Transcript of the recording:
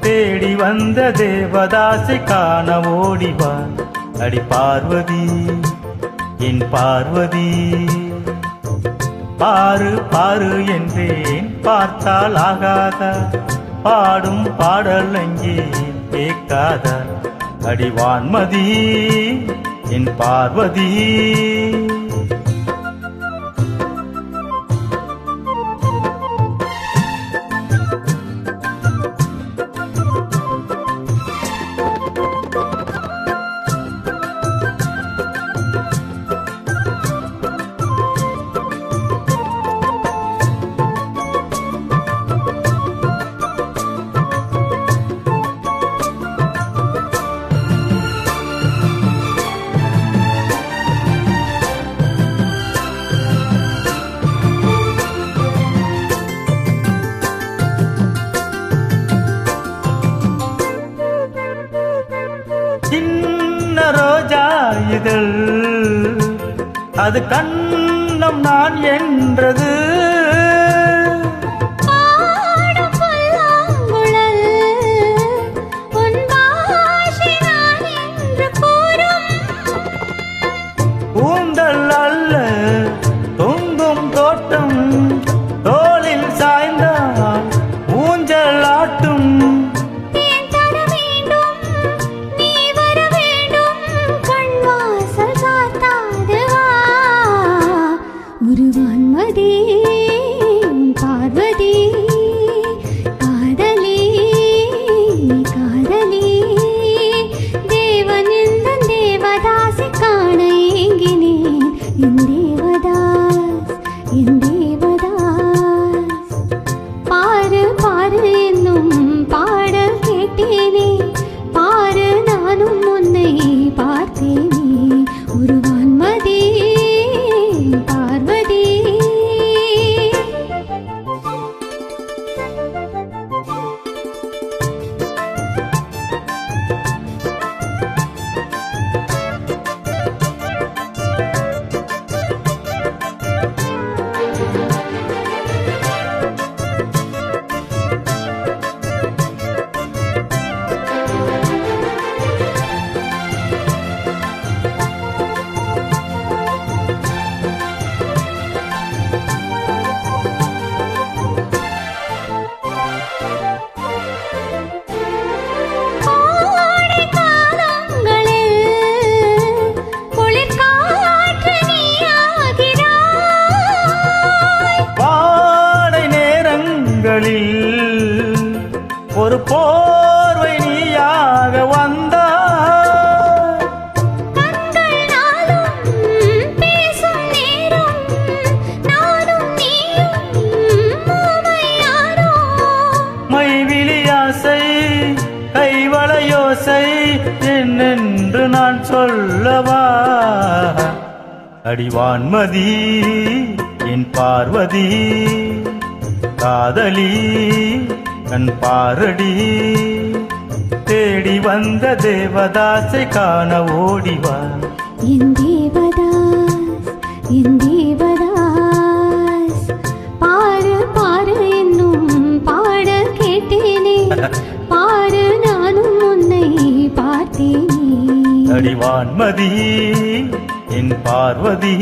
தேடி வந்த தேவதாசை காண ஓடிவா அடி பார்வதி என் பார்வதி. பாரு பாரு என்றேன் பார்த்தால் ஆகாதா. பாடும் பாடல் அங்கே கேட்காதா. அடிவான்மதி என் பார்வதி. சின்ன ரோஜா இதழ் அது கண்ணம் நான் என்றது. கூந்தல் அல்ல भगवान् मदे पार्वती। ஒரு போர்வை நீயாக வந்தாய். கண்கள் கைவளையோசை என்னென்று நான் சொல்லவா? அடிவான்மதி என் பார்வதி காதலி கண் பாரடி. தேடி வந்த தேவதாசை காண ஓடிவா என் தேவதாஸ் என் தேவதாஸ் பாரு பாரு என்னும் பாடல் கேட்டேனே. பாரு நானும் உன்னை பார்த்தேனே. அடிவான்மதி என் பார்வதி.